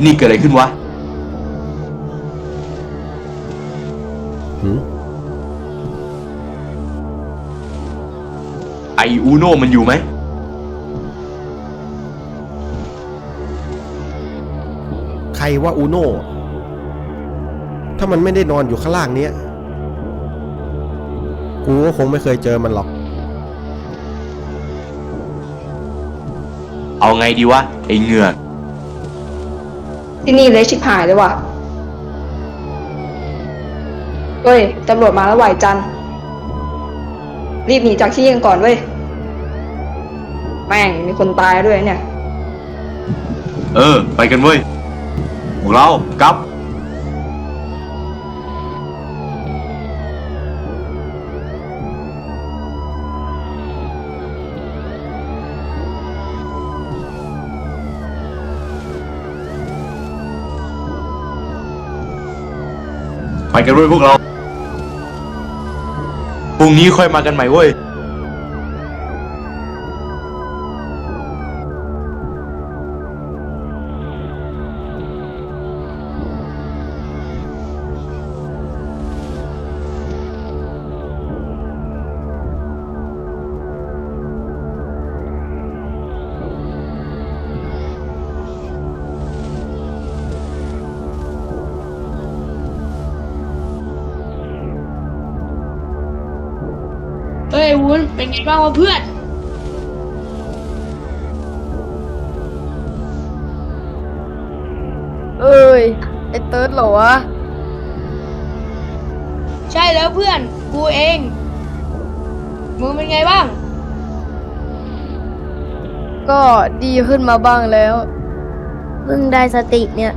ที่นี่เกิดอะไรขึ้นวะหืมไออูโน่มันอยู่ไหม ใครว่าอูโน่ ถ้ามันไม่ได้นอนอยู่ข้างล่างเนี้ย กูก็คงไม่เคยเจอมันหรอก เอาไงดีวะ ไอเหงือก ที่นี่เลยชิบหายเลยว่ะเฮ้ยตำรวจมาแล้วไหวจัน รีบหนีจากที่ยังก่อนเว้ย แม่งมีคนตายด้วยเนี่ย เออ ไปกันเว้ยพวกเรากลับ กันด้วยพวกเรา พรุ่งนี้ค่อยมากันใหม่เว้ย วุ้นเป็นไงบ้างวะเพื่อนเอ้ยไอเติร์ดเหรอวะใช่แล้วเพื่อน กูเองมึงเป็นไงบ้าง ก็ดีขึ้นมาบ้างแล้วเพิ่งได้สติเนี่ย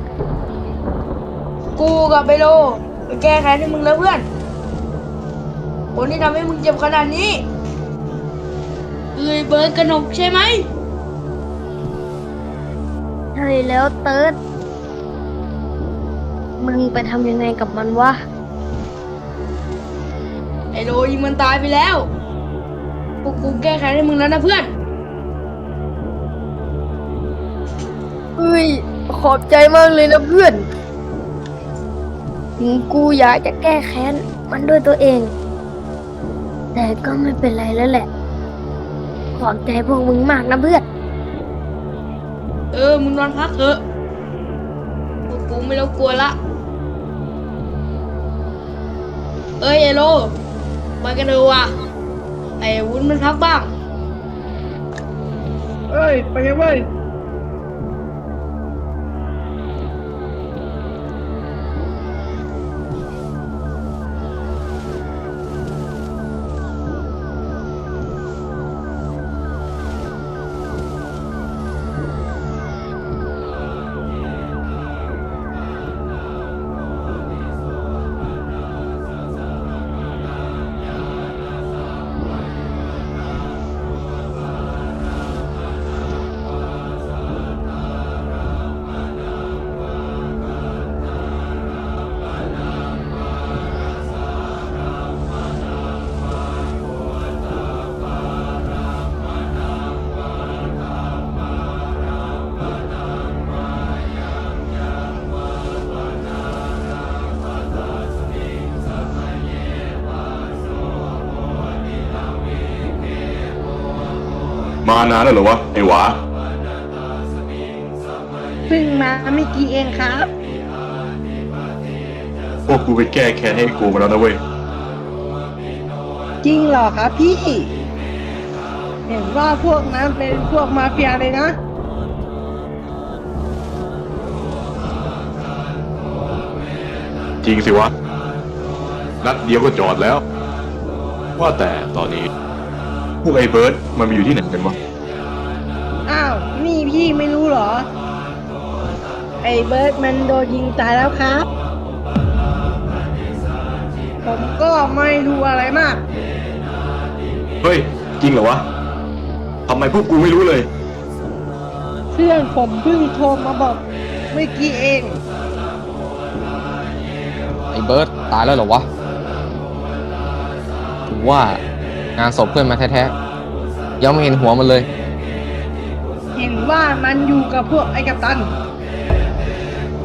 กูกับไบโลไปแก้แค้นให้มึงแล้วเพื่อนคนที่ทำให้มึงเจ็บขนาดนี้ เอ้ยเบิร์ดกระหนกใช่ไหมใช่แล้วเติร์ดมึงไปทำยังไงกับมันวะ ไอโลยิงมันตายไปแล้วพวกกูแก้แค้นให้มึงแล้วนะเพื่อนเฮ้ย ขอบใจมากเลยนะเพื่อนถึงกูอยากจะแก้แค้นมันด้วยตัวเอง แต่ก็ไม่เป็นไรแล้วแหละ ขอบใจพวกมึงมากนะเพื่อน เออ มึงนอนพักเถอะพวกกูไม่รบกวนละ เอ้ยไอโลไปกันเถอะว่ะ ไอ้วุ้นมันพักบ้าง เอ้ย ไปกันเว้ยานานแล้วเหรอวะไอ้หวาเพิ่งมาเมื่อกี้เองครับ พวกกูไปแก้แค้นให้กูมาแล้วนะเว้ยจริงเหรอครับพี่เห็นว่าพวกนั้นเป็นพวกมาเฟียเลยนะจริงสิวะ นัดเดียวก็จอดแล้ว ว่าแต่ตอนนี้ พวกไอ้เบิร์ดมันมาอยู่ที่ไหนกันวะ พี่ไม่รู้เหรอ ไอ้เบิร์ดมันโดนยิงตายแล้วครับ ผมก็ไม่รู้อะไรมาก เฮ้ย จริงเหรอวะทำไมพวกกูไม่รู้เลย เพื่อนผมเพิ่งโทรมาบอกเมื่อกี้เอง ไอ้เบิร์ตตายแล้วเหรอวะถึงว่างานศพเพื่อนมาแท้ๆยังไม่เห็นหัวมันเลยเห็น ว่ามันอยู่กับพวกไอ้กัปตัน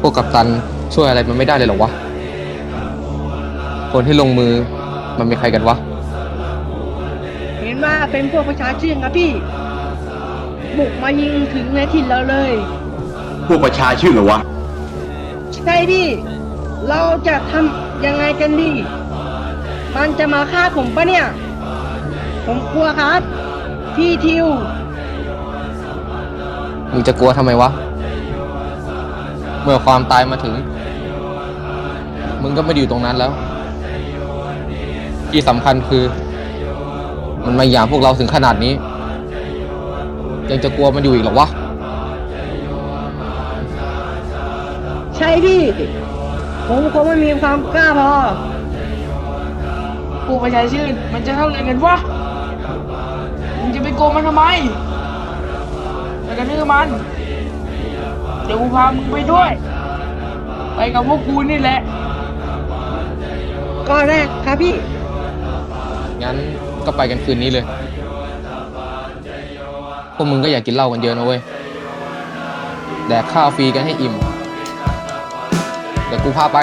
พวกกัปตันช่วยอะไรมันไม่ได้เลยเหรอวะ คนที่ลงมือมันมีใครกันวะ เห็นว่าเป็นพวกประชาชื่นครับพี่ บุกมายิงถึงในถิ่นเราเลย พวกประชาชื่นเหรอวะ ใช่พี่ เราจะทำยังไงกันดี มันจะมาฆ่าผมปะเนี่ย ผมกลัวครับ พี่ทิว มึงจะกลัวทำไมวะ เมื่อความตายมาถึง มึงก็ไม่ด้อยู่ตรงนั้นแล้ว ที่สำคัญคือ มันมาหยามพวกเราถึงขนาดนี้ ยังจะกลัวมันอยู่อีกหรอวะ ใช่พี่ ผมคงไม่มีความกล้าพอกูประชาชื่น มันจะเท่าไรกันวะ มึงจะไปโกงมันทำไม ไปกันเนื้อมัน เดี๋ยวกูพามึงไปด้วย ไปกับพวกกูนี่แหละ ก็แรกครับพี่ งั้นก็ไปกันคืนนี้เลย พวกมึงก็อยากกินเหล้ากันเยอะนะเว้ย แดกข้าวฟรีกันให้อิ่ม เดี๋ยวกูพาไป